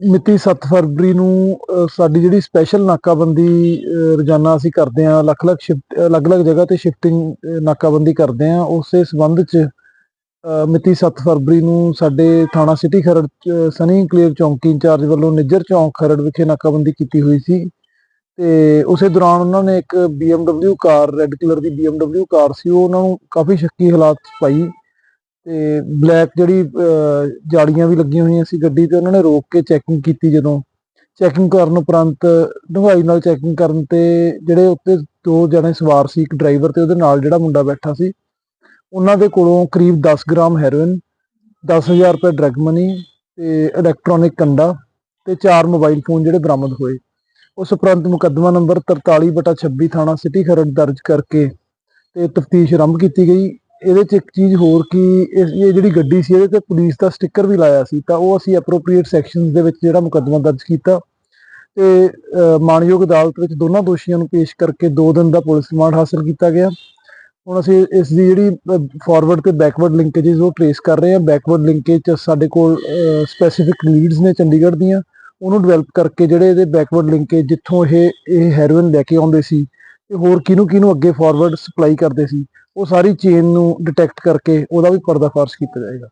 ਮਿਤੀ 7 ਫਰਵਰੀ ਨੂੰ ਸਾਡੀ ਜਿਹੜੀ ਸਪੈਸ਼ਲ ਨਾਕਾਬੰਦੀ ਰੋਜ਼ਾਨਾ ਅਸੀਂ ਕਰਦੇ ਹਾਂ, ਲੱਖ ਲੱਖ ਸ਼ਿਫਟ ਅਲੱਗ-ਅਲੱਗ ਜਗ੍ਹਾ ਤੇ ਸ਼ਿਫਟਿੰਗ ਨਾਕਾਬੰਦੀ ਕਰਦੇ ਹਾਂ, ਉਸੇ ਸੰਬੰਧ 'ਚ ਮਿਤੀ 7 ਫਰਵਰੀ ਨੂੰ ਸਾਡੇ ਥਾਣਾ ਸਿਟੀ ਖਰੜ ਸਨੀ ਕਲੀਅਰ ਚੌਂਕੀ ਇੰਚਾਰਜ ਵੱਲੋਂ ਨਿੱਜਰ ਚੌਂਕ ਖਰੜ ਵਿਖੇ ਨਾਕਾਬੰਦੀ ਕੀਤੀ ਹੋਈ ਸੀ ਤੇ ਉਸੇ ਦੌਰਾਨ ਉਹਨਾਂ ਨੇ ਇੱਕ BMW ਕਾਰ ਰੈੱਡ ਕਲਰ ਦੀ BMW ਕਾਰ ਸੀ, ਉਹ ਉਹਨਾਂ ਨੂੰ ਕਾਫੀ ਸ਼ੱਕੀ ਹਾਲਾਤ 'ਚ ਪਾਈ। ਤੇ ਬਲੈਕ ਜਿਹੜੀ ਅਹ, ਜਾਲੀਆਂ ਵੀ ਲੱਗੀਆਂ ਹੋਈਆਂ ਸੀ ਗੱਡੀ ਤੇ ਉਹਨਾਂ ਨੇ ਰੋਕ ਕੇ ਚੈਕਿੰਗ ਕੀਤੀ ਜਦੋਂ। ਚੈਕਿੰਗ ਕਰਨ ਉਪਰੰਤ ਡੂੰਘਾਈ ਨਾਲ ਚੈਕਿੰਗ ਕਰਨ ਤੇ ਜਿਹੜੇ ਉੱਤੇ ਦੋ ਜਣੇ ਸਵਾਰ ਸੀ ਇੱਕ ਡਰਾਈਵਰ ਤੇ ਉਹਦੇ ਨਾਲ ਜਿਹੜਾ ਮੁੰਡਾ ਬੈਠਾ ਸੀ ਉਹਨਾਂ ਦੇ ਕੋਲੋਂ ਕਰੀਬ 10 ਗ੍ਰਾਮ ਹੈਰੋਇਨ 10000 ਰੁਪਏ ਡਰਗ ਮਨੀ ਤੇ ਇਲੈਕਟ੍ਰੋਨਿਕ ਕੰਡਾ ਤੇ ਚਾਰ ਮੋਬਾਈਲ ਫੋਨ ਜਿਹੜੇ ਬਰਾਮਦ ਹੋਏ। ਉਸ ਉਪਰੰਤ ਮੁਕੱਦਮਾ ਨੰਬਰ 43/26 ਥਾਣਾ ਸਿਟੀ ਖਰੜ ਦਰਜ ਕਰਕੇ ਤੇ ਤਫਤੀਸ਼ ਆਰੰਭ ਕੀਤੀ ਗਈ। ਇਹਦੇ ਚ ਇੱਕ ਚੀਜ਼ ਹੋਰ ਕਿ ਇਹ ਜਿਹੜੀ ਗੱਡੀ ਸੀ ਇਹਦੇ ਤੇ ਪੁਲਿਸ ਦਾ ਸਟicker ਵੀ ਲਾਇਆ ਸੀ ਤਾਂ ਉਹ ਅਸੀਂ ਐਪਰੋਪ੍ਰੀਏਟ ਸੈਕਸ਼ਨਸ ਦੇ ਵਿੱਚ ਜਿਹੜਾ ਮੁਕੱਦਮਾ ਦਰਜ ਕੀਤਾ ਤੇ ਅਹ, ਮਾਣਯੋਗ ਅਦਾਲਤ ਵਿੱਚ ਦੋਨਾਂ ਦੋਸ਼ੀਆਂ ਨੂੰ ਪੇਸ਼ ਕਰਕੇ 2 ਦਿਨ ਦਾ ਪੁਲਿਸ ਰਿਮਾਂਡ ਹਾਸਲ ਕੀਤਾ ਗਿਆ। ਹੁਣ ਅਸੀਂ ਇਸ ਦੀ ਜਿਹੜੀ ਫਾਰਵਰਡ ਤੇ ਬੈਕਵਰਡ ਲਿੰਕੇजेस ਉਹ ਟ੍ਰੇਸ ਕਰ ਰਹੇ ਹਾਂ। ਬੈਕਵਰਡ ਲਿੰਕੇਜ ਸਾਡੇ ਕੋਲ ਸਪੈਸੀਫਿਕ ਲੀਡਸ ਨੇ ਚੰਡੀਗੜ੍ਹ ਦੀਆਂ। ਉਹਨੂੰ ਡਿਵੈਲਪ ਕਰਕੇ ਜਿਹੜੇ ਇਹਦੇ ਬੈਕਵਰਡ ਲਿੰਕੇਜ ਜਿੱਥੋਂ ਇਹ ਇਹ ਹੈਰੋਇਨ ਲੈ ਕੇ ਆਉਂਦੇ ਸੀ ਤੇ ਹੋਰ ਕਿਹਨੂੰ ਕਿਹਨੂੰ ਅੱਗੇ ਫਾਰਵਰਡ ਸਪਲਾਈ ਕਰਦੇ ਸੀ। ਉਹ ਸਾਰੀ ਚੇਨ ਨੂੰ ਡਿਟੈਕਟ ਕਰਕੇ ਉਹਦਾ ਵੀ ਪਰਦਾਫਾਸ਼ ਕੀਤਾ ਜਾਏਗਾ।